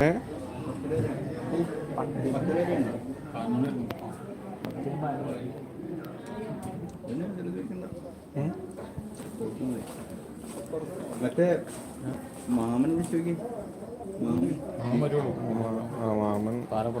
ഏ? മറ്റേ മാമൻ വിളിച്ചു മാമൻ. ആ മാമൻ. ഇതാരത്?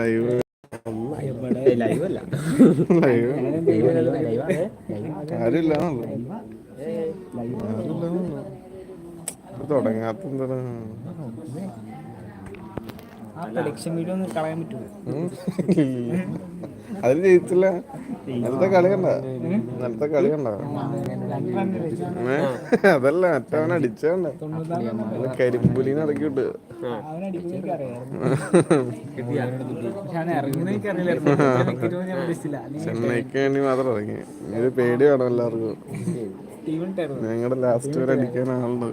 ലൈവ്. ലൈവ് ആരുമില്ല. തുടങ്ങാത്ത എന്താണ്? ആ പ്രൊഡക്ഷൻ വീഡിയോ ഒന്ന് കളയാൻ പറ്റുമോ? അതിൽ ജയിച്ചില്ല. ഇന്നലത്തെ കളി കണ്ട. ഇന്നലത്തെ കളി കണ്ട. അതല്ല മറ്റവൻ അടിച്ചണ്ട കരിമ്പുലി ഇറക്കി വിട്ട് ചെന്നൈക്ക് വേണ്ടി മാത്രം ഇറങ്ങി. ഇത് പേടി വേണം എല്ലാവർക്കും. ടീം ഞങ്ങളുടെ ലാസ്റ്റ് വരെ അടിക്കാൻ ആളുണ്ട്.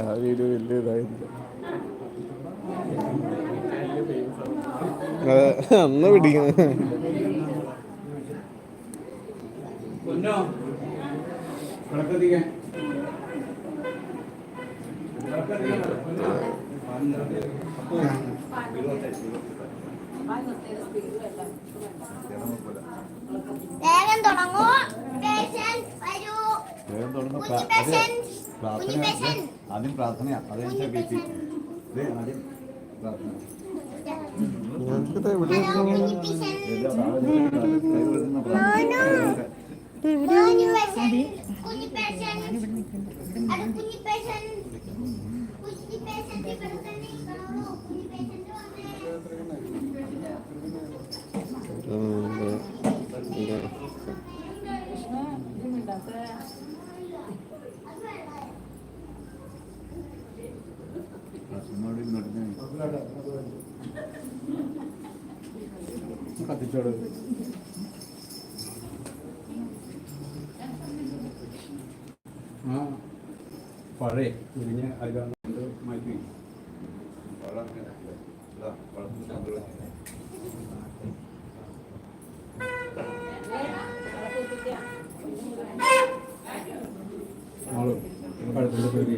ആ വീഡിയോ വലിയ ഇതായിരുന്നു അതെ അന്ന് പിടിക്കുന്നത് വേഗം തുടങ്ങൂ. വേഗം വരൂ പേഷ്യൻസ് ആദ്യം പ്രാർത്ഥനയാ. അത് കഴിഞ്ഞാൽ ബി പി ഇത് ആദ്യം പ്രാർത്ഥന. കുഞ്ഞി പ്രാർത്ഥന. കുഞ്ഞി patience ഇങ്ങോട്ട് കത്തിച്ചോട് ആ പഴയ ഉരിഞ്ഞ അതിലുണ്ട് മാറ്റി വെള്ളം ഇങ്ങനെ ഇതാ, വെള്ളത്തിന് കൊണ്ടുവരാം. മോള് പഴത്തിൻ്റെ പേര്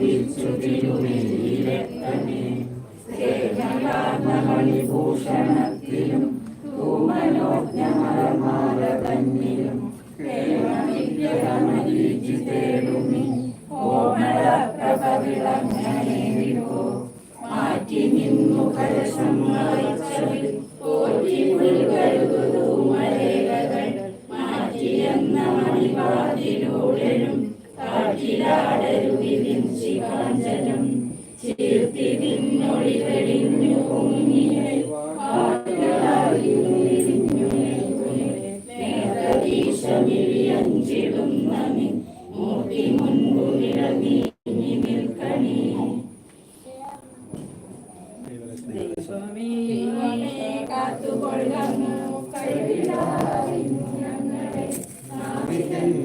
విచ్చుటియుని రక్తమే శ్రీ జనార్దమణి భూషణ ഏ? എന്താ പരിപാടി ഊതിയില്ല ശില്പരമ്യ പദപീല കൂവിൽ നിന്നു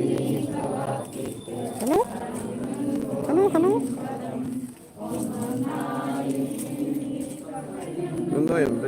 ഹലോ ഹലോ എന്താ എന്താ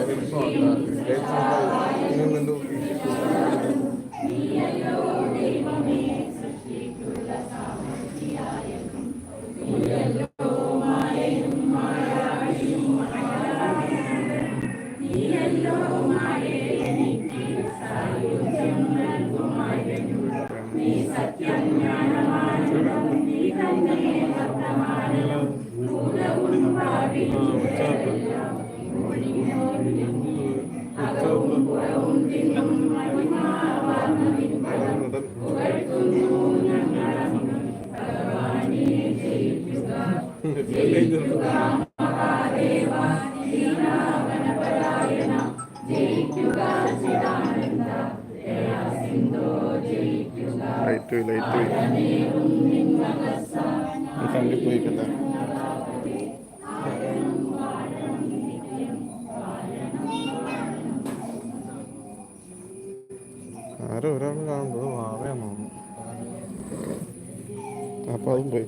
ജയിക്കുക ചിദാനന്ദ സിന്ധോ ജയി ലൈറ്റ് ലൈറ്റ് കണ്ടി പോയിക്കല്ലേ ആരോ ഒരാൾ കാണുന്നത് വാവയാണെന്ന് അപ്പൊ അതും പോയി.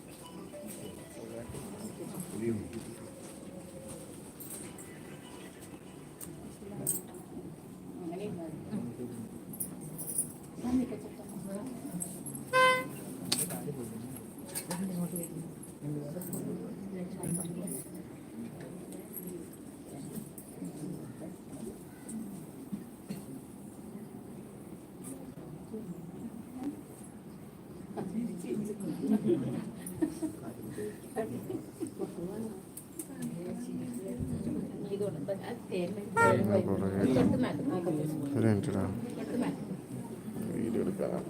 വീഡിയോ എടുക്കാം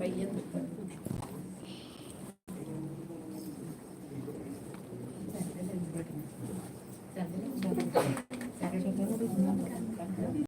പയ്യൻ